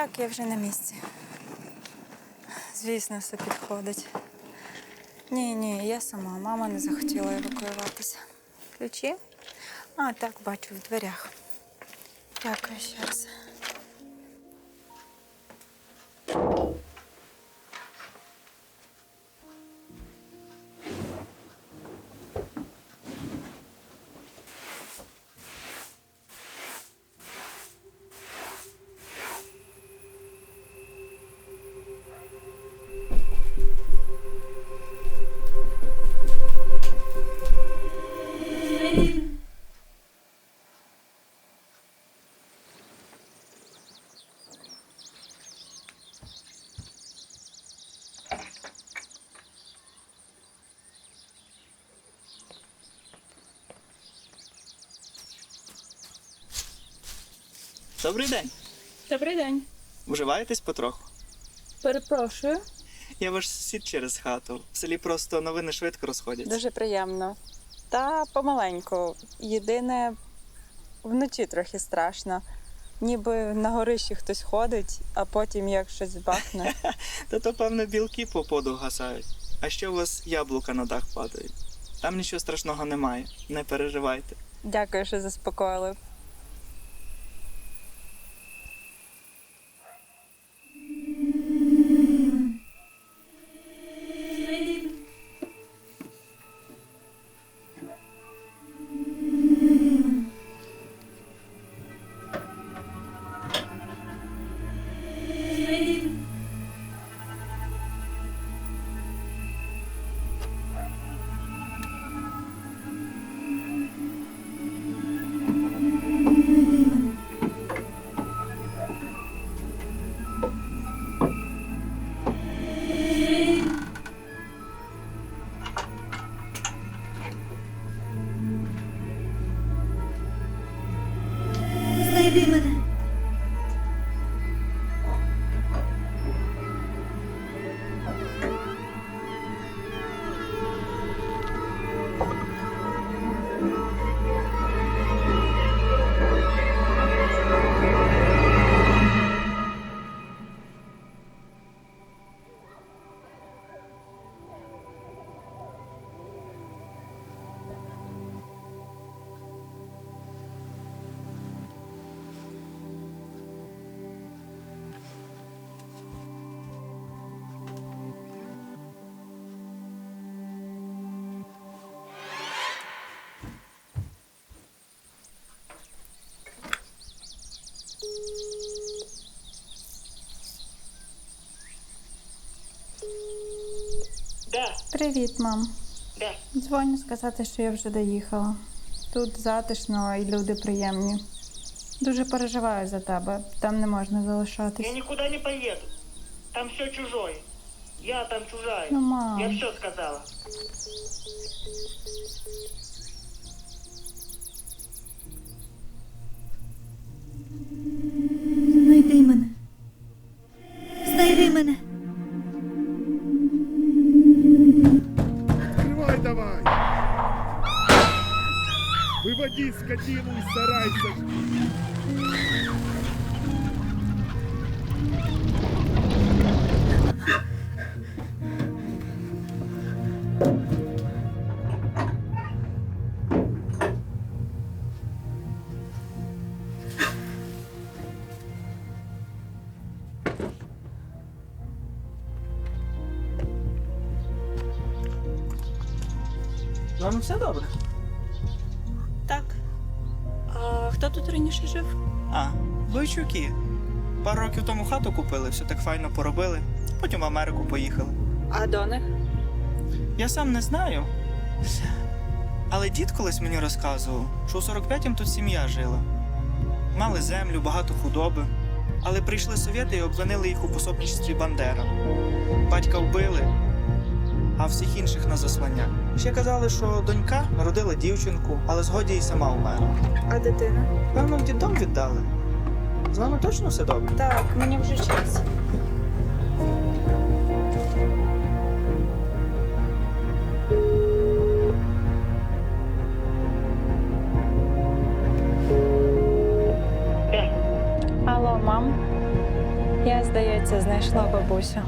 Так, я вже на місці. Звісно, все підходить. Ні, ні, я сама. Мама не захотіла евакуюватися. Ключі? А, так, бачу, в дверях. Дякую ще раз. Добрий день. Добрий день. Вживаєтесь потроху? Перепрошую. Я ваш сусід через хату. В селі просто новини швидко розходяться. Дуже приємно. Та помаленьку. Єдине, вночі трохи страшно. Ніби на горищі хтось ходить, а потім як щось бахне. Та то, певно, білки по поду гасають. А ще у вас яблука на дах падають. Там нічого страшного немає. Не переживайте. Дякую, що заспокоїли. Знайди мене. Да, Привіт, мам. да. Дзвоню сказати, що я вже доїхала. Тут затишно і люди приємні. Дуже переживаю за тебе. Там не можна залишатись. Я никуда не поеду. Там все чужое. Я там чужая. Ну, мам. Я все сказала. Знайди мене. Знайди мене. Выводи скотину из сарайца! З вами все добре? Тут раніше жив? А, бойчуки. Пару років тому хату купили, все так файно поробили. Потім в Америку поїхали. А до них? Я сам не знаю. Але дід колись мені розказував, що у 45-м тут сім'я жила. Мали землю, багато худоби. Але прийшли совєти і обвинили їх у пособничестві Бандера. Батька вбили, а всіх інших на заслання. Ще казали, що донька народила дівчинку, але згоді й сама вмерла. А дитина? Певно, в діддом віддали. З вами точно все добре? Так, мені вже час. Алло, мам. Я, здається, знайшла бабусю.